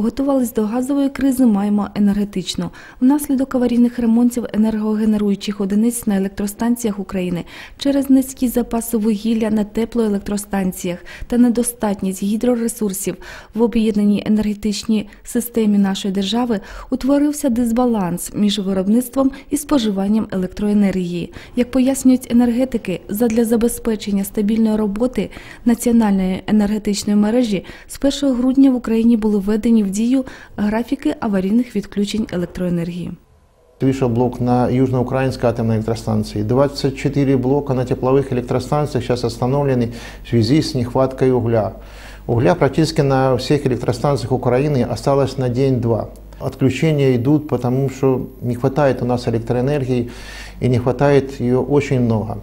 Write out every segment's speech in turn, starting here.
готувались до газової кризи, маємо енергетичну. Внаслідок аварійних ремонтів енергогенеруючих одиниць на електростанціях України через низькі запаси вугілля на теплоелектростанціях та недостатність гідроресурсів в об'єднаній енергетичній системі нашої держави утворився дисбаланс між виробництвом і споживанням електроенергії. Як пояснюють енергетики, задля забезпечення стабільної роботи національної енергетичної мережі з 1 грудня в Україні були введені в дію графіки аварійних відключень електроенергії. Вышел блок на Южноукраинской атомной электростанции. 24 блока на тепловых электростанциях сейчас остановлены в связи с нехваткой угля. Угля практически на всех электростанциях Украины осталось на день-два. Отключения идут, потому что не хватает у нас электроэнергии и не хватает ее очень много.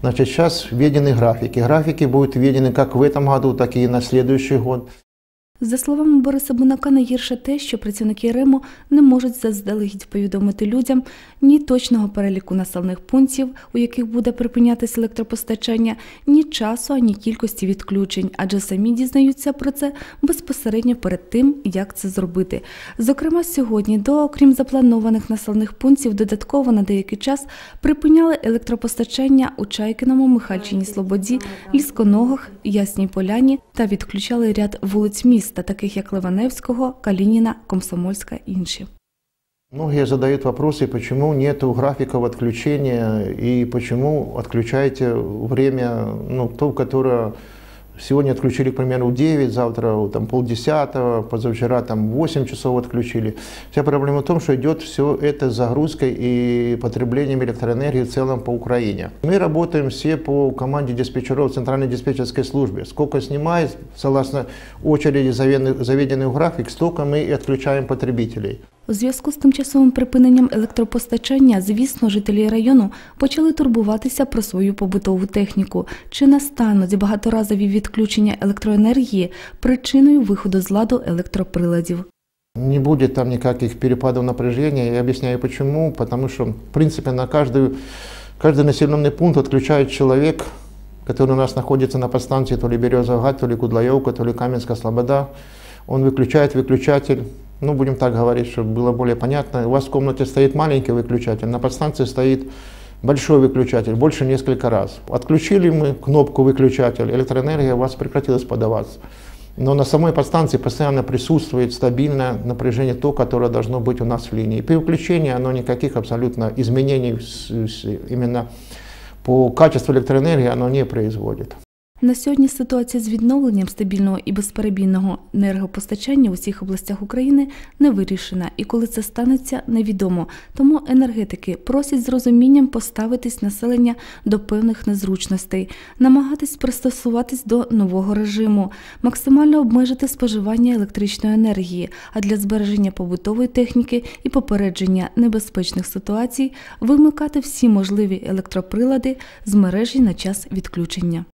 Значит, сейчас введены графики. Графики будут введены как в этом году, так и на следующий год. За словами Бориса Бунака, найгірше те, що працівники Рему не можуть заздалегідь повідомити людям ні точного переліку населених пунктів, у яких буде припинятися електропостачання, ні часу, ані кількості відключень, адже самі дізнаються про це безпосередньо перед тим, як це зробити. Зокрема, сьогодні до окрім запланованих населених пунктів, додатково на деякий час припиняли електропостачання у Чайкиному, Михальчині, Слободі, Лісконогах, Ясній Поляні та відключали ряд вулиць міста, таких як Ливаневського, Калініна, Комсомольська і інші. Многие задают вопросы, почему нет графиков отключения и почему отключаете время, ну, то, которое сегодня отключили, к примеру, в 9, завтра там, полдесятого, позавчера там 8 часов отключили. Вся проблема в том, что идет все это с загрузкой и потреблением электроэнергии в целом по Украине. Мы работаем все по команде диспетчеров Центральной диспетчерской службы. Сколько снимает, согласно очереди заведенный, заведенный график, столько мы и отключаем потребителей. У зв'язку з тимчасовим припиненням електропостачання, звісно, жителі району почали турбуватися про свою побутову техніку. Чи не стануть багаторазові відключення електроенергії причиною виходу з ладу електроприладів? Не будет там никаких перепадов напряжения. Я объясняю почему. Потому что, в принципе, на каждый, каждый населенный пункт отключает человек, который у нас находится на подстанции, то ли Березовый Гад, то ли Кудлаевка, то ли Каменская Слобода. Он выключает выключатель. Ну, будем так говорить, чтобы было более понятно. У вас в комнате стоит маленький выключатель, на подстанции стоит большой выключатель, больше несколько раз. Отключили мы кнопку выключатель, электроэнергия у вас прекратилась подаваться. Но на самой подстанции постоянно присутствует стабильное напряжение, то, которое должно быть у нас в линии. При выключении оно никаких абсолютно изменений именно по качеству электроэнергии оно не производит. На сьогодні ситуація з відновленням стабільного і безперебійного енергопостачання в усіх областях України не вирішена, і коли це станеться, невідомо. Тому енергетики просять з розумінням поставитись населення до певних незручностей, намагатись пристосуватись до нового режиму, максимально обмежити споживання електричної енергії, а для збереження побутової техніки і попередження небезпечних ситуацій вимикати всі можливі електроприлади з мережі на час відключення.